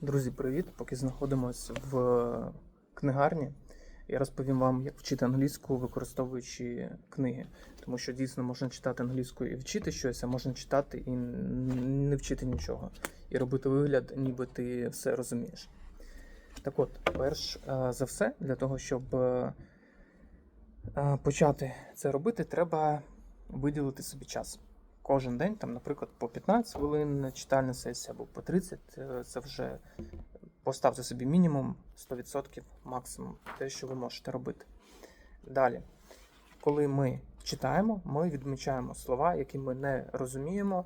Друзі, привіт! Поки знаходимося в книгарні, я розповім вам, як вчити англійську, використовуючи книги. Тому що дійсно можна читати англійською і вчити щось, а можна читати і не вчити нічого. І робити вигляд, ніби ти все розумієш. Так от, перш е, за все, для того, щоб е, е, почати це робити, треба виділити собі час. Кожен день, там, наприклад, по 15 хвилин читальна сесія або по 30, е, це вже поставте собі мінімум 100% максимум те, що ви можете робити. Далі, коли ми читаємо, ми відмічаємо слова, які ми не розуміємо,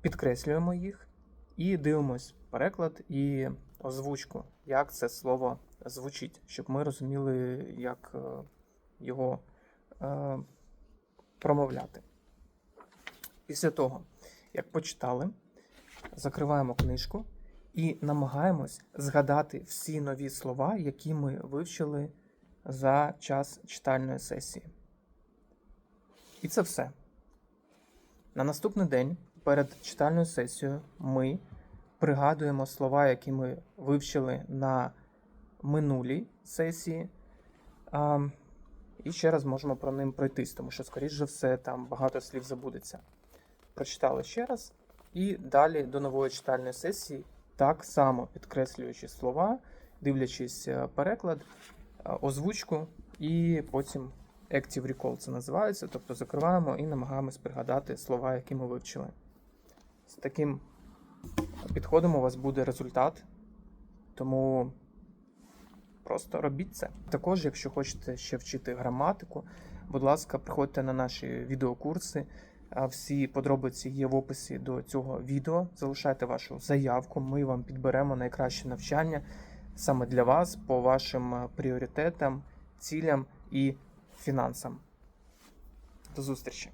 підкреслюємо їх і дивимось переклад і озвучку, як це слово звучить, щоб ми розуміли, як е, його е, промовляти. Після того, як почитали, закриваємо книжку і намагаємось згадати всі нові слова, які ми вивчили за час читальної сесії. І це все. На наступний день перед читальною сесією ми пригадуємо слова, які ми вивчили на минулій сесії. А, і ще раз можемо про ним пройтись, тому що, скоріш за все, там багато слів забудеться. Прочитали ще раз, і далі до нової читальної сесії, так само підкреслюючи слова, дивлячись е, переклад, е, озвучку, і потім Active Recall це називається. Тобто закриваємо і намагаємось пригадати слова, які ми вивчили. З таким підходом у вас буде результат. Тому Просто робіть це. Також, якщо хочете ще вчити граматику, будь ласка, приходьте на наші відеокурси. Всі подробиці є в описі до цього відео. Залишайте вашу заявку, ми вам підберемо найкраще навчання саме для вас по вашим е, пріоритетам, цілям і фінансам. До зустрічі!